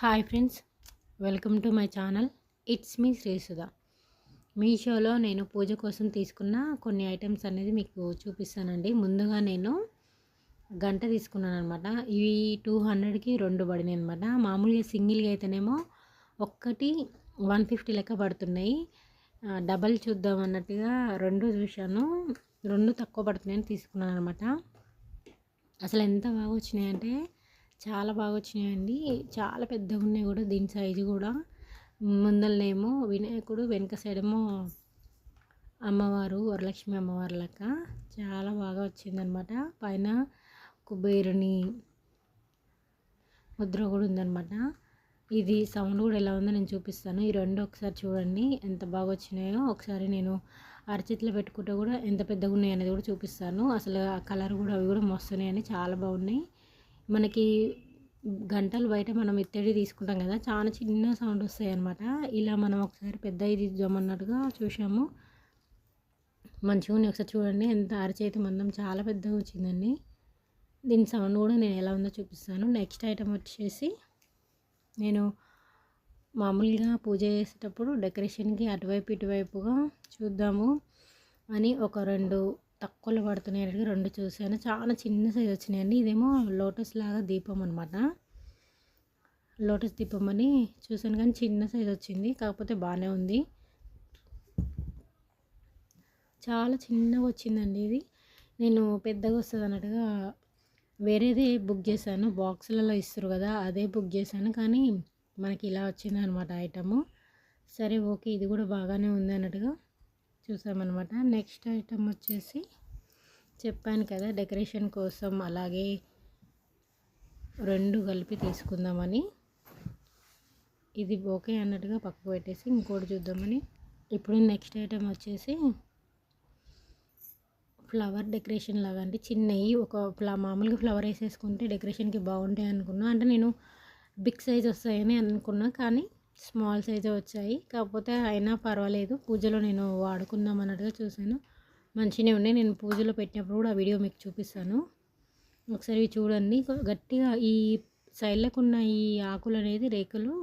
Hi friends welcome to my channel. It's me Srisudha. మీషోలో నేను పూజ కోసం తీసుకున్న కొన్ని ఐటమ్స్ అనేది మీకు చూపిస్తానండి. ముందుగా నేను గంట తీసుకున్నాను అనమాట ఇవి టూ హండ్రెడ్కి రెండు పడినాయి అనమాట మామూలుగా సింగిల్గా అయితేనేమో ఒక్కటి వన్ ఫిఫ్టీ లెక్క పడుతున్నాయి. డబల్ చూద్దాం అన్నట్టుగా రెండు చూశాను. రెండు తక్కువ పడుతున్నాయని తీసుకున్నాను అనమాట అసలు ఎంత బాగా వచ్చినాయంటే చాలా బాగా వచ్చినాయండి. చాలా పెద్దగా ఉన్నాయి కూడా దీని సైజు కూడా. ముందలనేమో వినాయకుడు వెనక సైడ్ ఏమో అమ్మవారు వరలక్ష్మి అమ్మవారు లెక్క. చాలా బాగా వచ్చిందనమాట. పైన కుబేరుని ముద్ర కూడా ఉందనమాట. ఇది సౌండ్ కూడా ఎలా ఉందో నేను చూపిస్తాను. ఈ రెండు ఒకసారి చూడండి ఎంత బాగా వచ్చినాయో. ఒకసారి నేను అరచేతిలో పెట్టుకుంటే కూడా ఎంత పెద్దగా ఉన్నాయి అనేది కూడా చూపిస్తాను. అసలు ఆ కలర్ కూడా అవి కూడా మస్తున్నాయని చాలా బాగున్నాయి. మనకి గంటలు బయట మనం ఇత్తడి తీసుకుంటాం కదా చాలా చిన్న సౌండ్ వస్తాయి అనమాట ఇలా మనం ఒకసారి పెద్ద ఇది చూసాము మంచిగా ఉన్నాయి ఒకసారి చూడండి. ఎంత అరచేతి మందం చాలా పెద్దగా వచ్చిందండి. దీని సౌండ్ కూడా నేను ఎలా ఉందో చూపిస్తాను. నెక్స్ట్ ఐటమ్ వచ్చేసి నేను మామూలుగా పూజ చేసేటప్పుడు డెకరేషన్కి అటువైపు ఇటువైపుగా చూద్దాము అని ఒక రెండు తక్కువలో పడుతున్నాయి. రెండు చూసాను చాలా చిన్న సైజ్ వచ్చినాయండి ఇదేమో లోటస్ లాగా దీపం అనమాట లోటస్ దీపం అని చూసాను కానీ చిన్న సైజ్ వచ్చింది. కాకపోతే బాగానే ఉంది. చాలా చిన్నగా వచ్చిందండి ఇది. నేను పెద్దగా వస్తుంది అన్నట్టుగా వేరేది బుక్ చేశాను. బాక్సులలో ఇస్తారు కదా అదే బుక్ చేశాను. కానీ మనకి ఇలా వచ్చింది అనమాట ఐటము సరే ఓకే. ఇది కూడా బాగానే ఉంది అన్నట్టుగా చూసామన్నమాట. నెక్స్ట్ ఐటమ్ వచ్చేసి చెప్పాను కదా డెకరేషన్ కోసం అలాగే రెండు కలిపి తీసుకుందామని. ఇది ఓకే అన్నట్టుగా పక్కకు పెట్టేసి ఇంకోటి చూద్దామని. ఇప్పుడు నెక్స్ట్ ఐటమ్ వచ్చేసి ఫ్లవర్ డెకరేషన్ లాగా అంటే చిన్నవి ఒక ఫ్లా మామూలుగా ఫ్లవర్ వేసేసుకుంటే డెకరేషన్కి బాగుంటాయి అనుకున్నా. అంటే నేను బిగ్ సైజ్ వస్తాయని అనుకున్నా కానీ స్మాల్ సైజే వచ్చాయి. కాకపోతే అయినా పర్వాలేదు. పూజలో నేను వాడుకుందాం అన్నట్టుగా చూశాను. మంచిగానే ఉన్నాయి. నేను పూజలో పెట్టినప్పుడు కూడా ఆ వీడియో మీకు చూపిస్తాను. ఒకసారి చూడండి. గట్టిగా ఈ సైడ్లకు ఉన్న ఈ ఆకులు అనేది రేకులు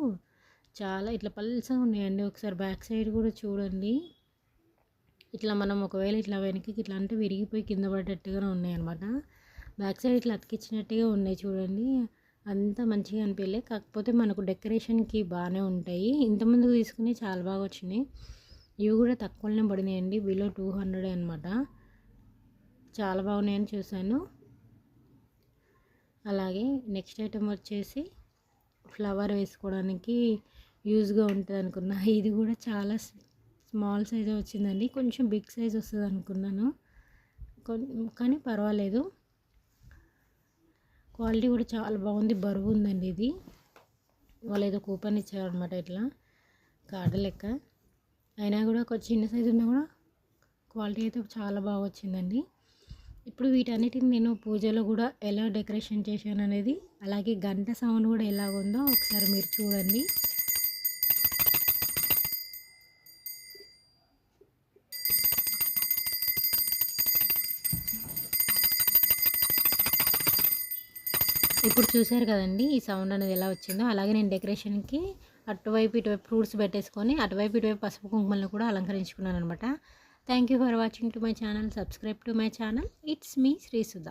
చాలా ఇట్లా పల్సగా ఉన్నాయండి. ఒకసారి బ్యాక్ సైడ్ కూడా చూడండి. ఇట్లా మనం ఒకవేళ ఇట్లా వెనక్కి ఇట్లా అంటే విరిగిపోయి కింద పడేటట్టుగానే ఉన్నాయి అనమాట బ్యాక్ సైడ్ ఇట్లా అతికిచ్చినట్టుగా ఉన్నాయి చూడండి. అంత మంచిగా అనిపించలే కాకపోతే మనకు డెకరేషన్కి బాగానే ఉంటాయి. ఇంతమందికి తీసుకుని చాలా బాగా వచ్చినాయి. ఇవి కూడా తక్కువనే పడినాయండి. బిలో టూ హండ్రెడ్ అనమాట చాలా బాగున్నాయని చూశాను. అలాగే నెక్స్ట్ ఐటెం వచ్చేసి ఫ్లవర్ వేసుకోవడానికి యూజ్గా ఉంటుంది అనుకున్నా. ఇది కూడా చాలా స్మాల్ సైజ్ వచ్చిందండి. కొంచెం బిగ్ సైజ్ వస్తుంది అనుకున్నాను. కానీ పర్వాలేదు. క్వాలిటీ కూడా చాలా బాగుంది. బరువు ఉందండి ఇది. వాళ్ళు ఏదో కూపన్ ఇచ్చారనమాట ఇట్లా. కార్డు లెక్క. అయినా కూడా ఒక చిన్న సైజు ఉన్నా కూడా క్వాలిటీ అయితే చాలా బాగా వచ్చిందండి. ఇప్పుడు వీటన్నిటిని నేను పూజలో కూడా ఎలా డెకరేషన్ చేశాను అనేది అలాగే గంట సౌండ్ కూడా ఎలా ఉందో ఒకసారి మీరు చూడండి. ఇప్పుడు చూసారు కదండి ఈ సౌండ్ అనేది ఎలా వచ్చిందో. అలాగే నేను డెకరేషన్కి అటువైపు ఇటువైపు ఫ్రూట్స్ పెట్టేసుకొని అటువైపు ఇటువైపు పసుపు కుంకుమలను కూడా అలంకరించుకున్నాను అనమాట thank you for watching to my channel subscribe to my channel it's me Srisudha